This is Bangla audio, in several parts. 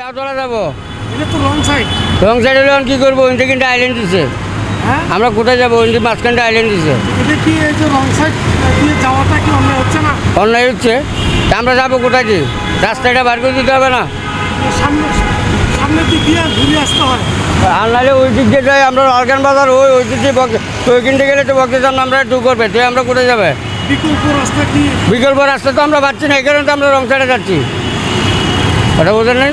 যাওয়া যাব। এটা তো রং সাইড লোন কী করব? ওইটা কিন্তু আইল্যান্ড দিচ্ছে হ্যাঁ? আমরা কোথায় যাব? ওইটা মাঝখানটা আইল্যান্ড দিচ্ছে এটা কি এই যে রং সাইড দিয়ে যাওয়াটা কি অন্যায় হচ্ছে না? অন্যায় হচ্ছে? তা আমরা যাব কোথায় কি? রাস্তাটা বার করে দিতে হবে না? সামনে সামনের দিক দিয়ে ঘুরে আসতে হয়। আর নাহলে ওই দিক দিয়ে যাই আমরা অর্গান বাজার ওই ওই দিক দিয়ে তো ওইখানটা গেলে তো বকতে সামনে আমরা টু করবে তো আমরা কোথায় যাবে? বিকল্প রাস্তা কি? বিকল্প রাস্তা তো আমরা পাচ্ছি না এই কারণে তো আমরা রং সাইডে যাচ্ছি। কথা বোঝেন নাই?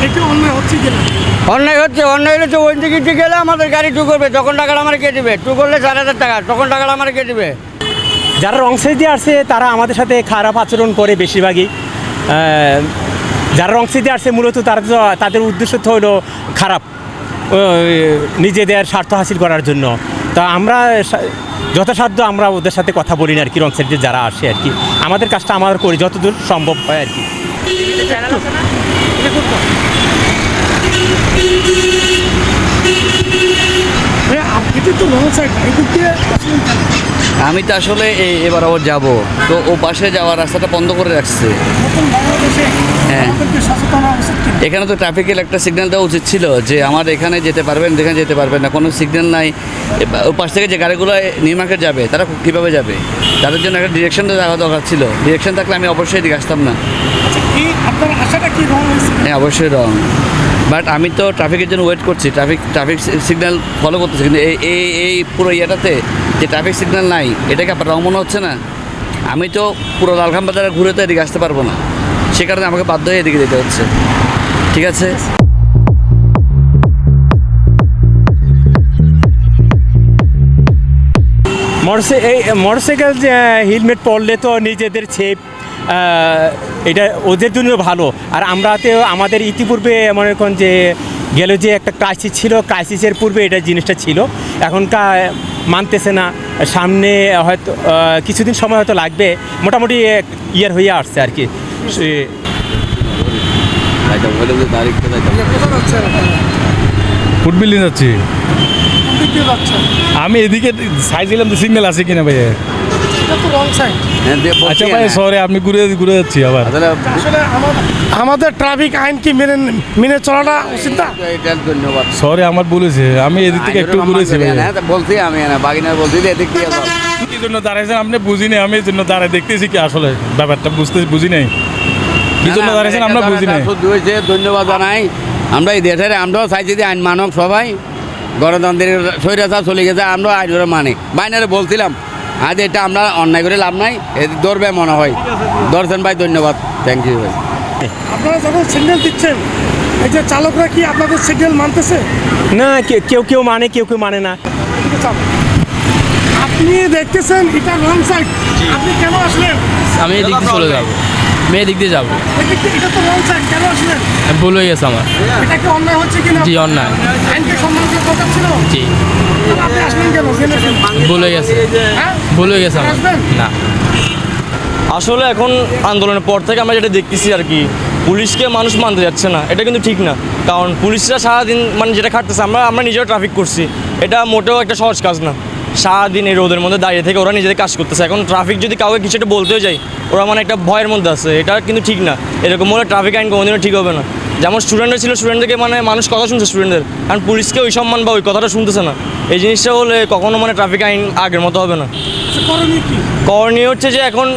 অন্যায় হচ্ছে অন্যায় হচ্ছে অন্যায় হলে তো ওই দিকে গেলে আমাদের গাড়ি টু করবে তখন টাকাটা আমার কে দিবে? টু করলে চার হাজার টাকা। তখন টাকাটা আমার কে দিবে? যারা রং সাইডে আসছে তারা আমাদের সাথে খারাপ আচরণ করে বেশিরভাগই। যারা রং সাইডে আসছে মূলত তারা তো তাদের উদ্দেশ্য তো হলো খারাপ। নিজেদের স্বার্থ হাসিল করার জন্য। তা আমরা যথাসাধ্য আমরা ওদের সাথে কথা বলি না আর কি রং সাইডে যারা আসে আর কি। আমাদের কাজটা আমরা করি যতদূর সম্ভব হয় আর কি। আমি তো আসলে এই এবার আবার যাব। তো ও পাশে যাওয়ার রাস্তাটা বন্ধ করে রাখছে। হ্যাঁ। এখানে তো ট্রাফিকের একটা সিগন্যাল দেওয়া উচিত ছিল যে আমার এখানে যেতে পারবেন যেখানে যেতে পারবেন না। কোনো সিগন্যাল নাই। ও পাশ থেকে যে গাড়িগুলো নিউ মার্কেট যাবে তারা কীভাবে যাবে? তাদের জন্য একটা ডিরেকশন তো দেওয়া দরকার ছিল। ডিরেকশন থাকলে আমি অবশ্যই এদিকে আসতাম না। আচ্ছা কি? আপনার আশাটা কি রং হয়েছে? হ্যাঁ অবশ্যই রং। বাট আমি তো ট্রাফিকের জন্য ওয়েট করছি। ট্রাফিক ট্রাফিক সিগন্যাল ফলো করতেছি। কিন্তু এই এই এই পুরো ইয়েটাতে যে ট্রাফিক সিগন্যাল নাই এটাকে আপনার রং মনে হচ্ছে না? আমি তো পুরো লালখাম বাজারে ঘুরে তো এদিকে আসতে পারব না। সে কারণে আমাকে বাধ্য হয়ে এদিকে যেতে হচ্ছে। ঠিক আছে। মোটরসে এই মোটরসাইকেল যে হেলমেট পরলে তো নিজেদের ছেপ এটা ওদের জন্য ভালো। আর আমরাতেও আমাদের ইতিপূর্বে মনে করেন যে গেল যে একটা ক্রাইসিস ছিল ক্রাইসিসের পূর্বে এটা জিনিসটা ছিল। এখনকার মানতেছে না। সামনে হয়তো কিছুদিন সময় হয়তো লাগবে। মোটামুটি ইয়ার হয়ে আসছে আর কি। সে- কোথায় যাচ্ছেন আপনারা? ফুড বিল্ডিং যাচ্ছি। দিক দিয়ে যাচ্ছেন আমি এদিকে চাইছিলাম তো সিগন্যাল আছে কিনা ভাইয়া। এটা তো রং সাইড আচ্ছা ভাই সরে আমি ঘুরে ঘুরে যাচ্ছি আবার। আসলে আমাদের ট্রাফিক আইন কি মেনে মেনে চলাটা উচিত না? ধন্যবাদ। সরে আমার বলেছে আমি এদিক থেকে একটু ঘুরেছি ভাইয়া। বলছি আমি বাগিনার বলছি যে এদিক দিয়ে কি জন্য দাঁড়াইছেন আপনি বুঝি নাই আমি এই জন্য দাঁড়ায় দেখতেছি কি আসলে ব্যাপারটা বুঝতে বুঝি নাই। কি জন্য না, না, দাঁড়াইছেন আমরা বুঝি নাই। ধন্যবাদ জানাই। আমরা এই দেশের আমরাও চাইছি যে আইন মানব সবাই। গণতন্ত্রের স্বৈরাচার চলে গেছে আমরা আইন মানে। বাইনারে বলছিলাম আজ এটা আমরা অন্যায় করে লাভ নাই ধরবে মনে হয়। দর্শন ভাই ধন্যবাদ। থ্যাংক ইউ ভাই। আপনারা যখন সিগন্যাল দিচ্ছেন এই যে চালকরা কি আপনাদের সিগন্যাল মানতেছে? না কে- কেউ কেউ মানে কেউ কেউ মানে না। আপনি দেখতেছেন এটা রং সাইড আপনি কেন আসলেন? আমি এদিক চলে যাব। আমি এদিক দিয়ে যাব। ভুল হয়ে গেছে আমার। জি, অন্যায়। জি? ভুল হয়ে গেছে। ভুল হয়ে গেছে আমার। না। আসলে এখন আন্দোলনের পর থেকে আমরা যেটা দেখতেছি আর কি, পুলিশকে মানুষ মানতে যাচ্ছে না। এটা কিন্তু ঠিক না। কারণ পুলিশরা সারাদিন মানে যেটা খাটতেছে, আমরা আমরা নিজেও ট্রাফিক করছি। এটা মোটেও একটা সহজ কাজ না। সারাদিন এই রোদের মধ্যে দাঁড়িয়ে থেকে ওরা নিজেদের কাজ করতেছে। এখন ট্রাফিক যদি কাউকে কিছু একটা বলতেও যায় ওরা মানে একটা ভয়ের মধ্যে আছে। এটা কিন্তু ঠিক না। এরকম হলে ট্রাফিক আইন কোনোদিনও ঠিক হবে না। যেমন স্টুডেন্টরা ছিল স্টুডেন্টদেরকে মানে মানুষ কথা শুনছে স্টুডেন্টদের কারণ পুলিশকে ওই সম্মান বা ওই কথাটা শুনতেছে না। এই জিনিসটা হলে কখনো মানে ট্রাফিক আইন আগের মতো হবে না। আচ্ছা, করণীয় হচ্ছে যে এখন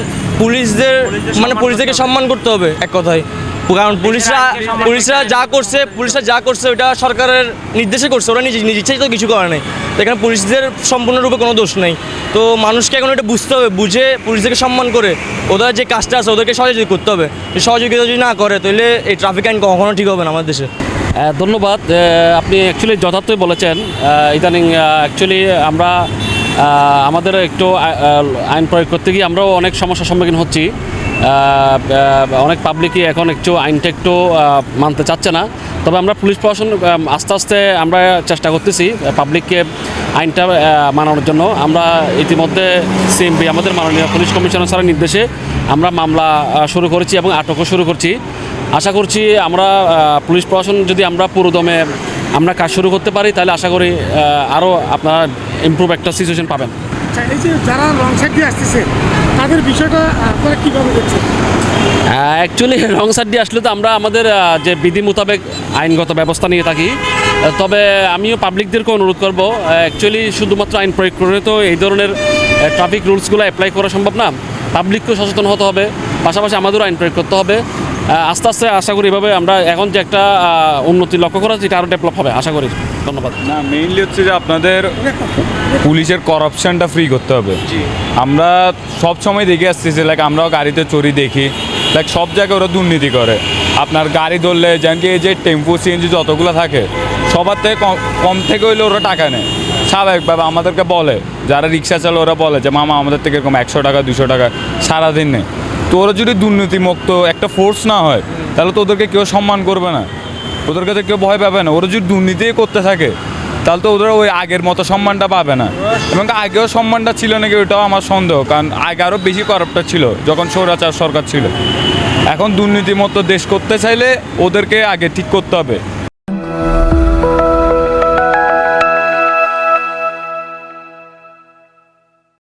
পুলিশদের মানে পুলিশদেরকে সম্মান করতে হবে এক কথায়। কারণ পুলিশরা পুলিশরা যা করছে, পুলিশরা যা করছে ওটা সরকারের নির্দেশে করছে। ওরা নিজে নিজ ইচ্ছাই তো কিছু করে নাই। এখানে পুলিশদের সম্পূর্ণরূপে কোনো দোষ নেই। তো মানুষকে এখন এটা বুঝতে হবে, বুঝে পুলিশদেরকে সম্মান করে। ওদের যে কাজটা আছে, ওদেরকে সহযোগিতা করতে হবে। সহযোগিতা যদি না করে, তাহলে এই ট্রাফিক আইন কখনো ঠিক হবে না আমাদের দেশে। ধন্যবাদ। আপনি অ্যাকচুয়ালি যথার্থই বলেছেন। ইদানিং অ্যাকচুয়ালি আমরা আমাদের একটু আইন প্রয়োগ করতে গিয়ে আমরাও অনেক সমস্যার সম্মুখীন হচ্ছি। অনেক পাবলিকই এখন একটু আইনটা একটু মানতে চাচ্ছে না। তবে আমরা পুলিশ প্রশাসন আস্তে আস্তে আমরা চেষ্টা করতেছি পাবলিককে আইনটা মানানোর জন্য। আমরা ইতিমধ্যে সিএমপি আমাদের মাননীয় পুলিশ কমিশনার স্যারের নির্দেশে আমরা মামলা শুরু করেছি এবং আটকও শুরু করছি। আশা করছি আমরা পুলিশ প্রশাসন যদি আমরা পুরোদমে আমরা কাজ শুরু করতে পারি, তাহলে আশা করি আরও আপনারা ইমপ্রুভ একটা সিচুয়েশন পাবেন। আচ্ছা এই যে যারা রং সাইড দিয়ে আসতেছে, তাদের বিষয়টা আপনারা কীভাবে দেখছেন অ্যাকচুয়ালি রং সাইড দিয়ে আসলে তো আমরা আমাদের যে বিধি মোতাবেক আইনগত ব্যবস্থা নিয়ে থাকি। তবে আমিও পাবলিকদেরকে অনুরোধ করব অ্যাকচুয়ালি শুধুমাত্র আইন প্রয়োগ করে তো এই ধরনের ট্রাফিক রুলসগুলো অ্যাপ্লাই করা সম্ভব না। পাবলিককেও সচেতন হতে হবে। পাশাপাশি আমাদেরও আইন প্রয়োগ করতে হবে। আস্তে আস্তে আশা করি এভাবে আমরা এখন যে একটা উন্নতি লক্ষ্য করা এটা আরও ডেভেলপ হবে। আশা করি। ধন্যবাদ। না মেইনলি হচ্ছে যে আপনাদের পুলিশের করাপশনটা ফ্রি করতে হবে। আমরা সব সময় দেখে আসছি যে লাইক আমরাও গাড়িতে চুরি দেখি। লাইক সব জায়গায় ওরা দুর্নীতি করে। আপনার গাড়ি ধরলে যেন কি এই যে টেম্পো সিএনজি যতগুলো থাকে সবার থেকে কম- কম থেকে হইলে ওরা টাকা নেয়। স্বাভাবিকভাবে আমাদেরকে বলে যারা রিক্সা চালে ওরা বলে যে মামা আমাদের থেকে এরকম একশো টাকা দুশো টাকা সারাদিন নেই। তো ওরা যদি দুর্নীতিমুক্ত একটা ফোর্স না হয়, তাহলে তো ওদেরকে কেউ সম্মান করবে না। ওদের কাছে কেউ ভয় পাবে না। ওরা যদি দুর্নীতি করতে থাকে, তাহলে তো ওদের ওই আগের মতো সম্মানটা পাবে না। এবং আগেও সম্মানটা ছিল নাকি ওইটাও আমার সন্দেহ, কারণ আগে আরও বেশি করাপ্টটা ছিল, যখন সৌরাচার সরকার ছিল। এখন দুর্নীতিমত্ত দেশ করতে চাইলে ওদেরকে আগে ঠিক করতে হবে।